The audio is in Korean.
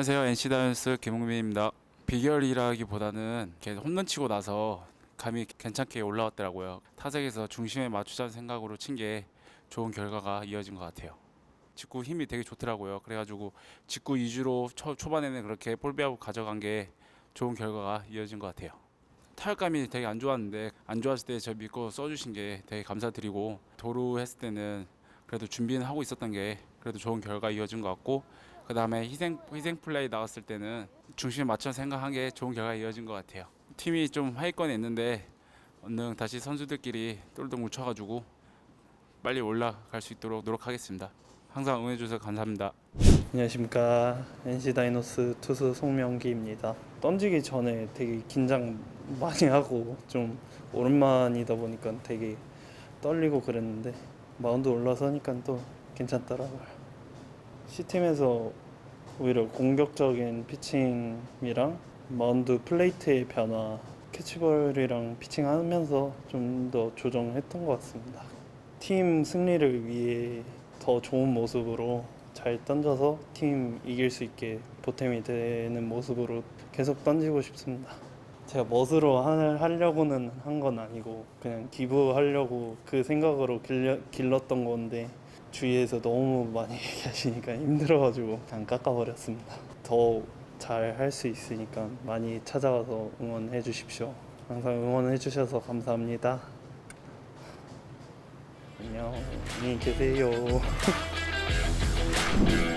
안녕하세요. NC 다이언스 김웅민입니다. 비결이라기보다는 이렇게 홈런 치고 나서 감이 괜찮게 올라왔더라고요. 타석에서 중심에 맞추자는 생각으로 친 게 좋은 결과가 이어진 것 같아요. 직구 힘이 되게 좋더라고요. 그래가지고 직구 위주로 초, 초반에는 그렇게 볼배하고 가져간 게 좋은 결과가 이어진 것 같아요. 타격감이 되게 안 좋았는데 안 좋았을 때 저 믿고 써주신 게 되게 감사드리고 도루 했을 때는 그래도 준비는 하고 있었던 게 그래도 좋은 결과 이어진 것 같고 그 다음에 희생 희생 플레이 나왔을 때는 중심에 맞춰 생각한 게 좋은 결과 이어진 것 같아요. 팀이 좀 하위권에 있는데 얼른 다시 선수들끼리 똘똘 뭉쳐가지고 빨리 올라갈 수 있도록 노력하겠습니다. 항상 응원해 주셔서 감사합니다. 안녕하십니까 NC 다이노스 투수 송명기입니다. 던지기 전에 되게 긴장 많이 하고 좀 오랜만이다 보니까 되게 떨리고 그랬는데 마운드 올라서니까 또 괜찮더라고요. C팀에서 오히려 공격적인 피칭이랑 마운드 플레이트의 변화, 캐치볼이랑 피칭하면서 좀 더 조정했던 것 같습니다. 팀 승리를 위해 더 좋은 모습으로 잘 던져서 팀 이길 수 있게 보탬이 되는 모습으로 계속 던지고 싶습니다. 제가 멋으로 하- 하려고는 한 건 아니고 그냥 기부하려고 그 생각으로 길렀던 건데 주위에서 너무 많이 얘기하시니까 힘들어가지고 그냥 깎아버렸습니다. 더 잘 할 수 있으니까 많이 찾아와서 응원해 주십시오. 항상 응원해 주셔서 감사합니다. 안녕, 안녕히 계세요.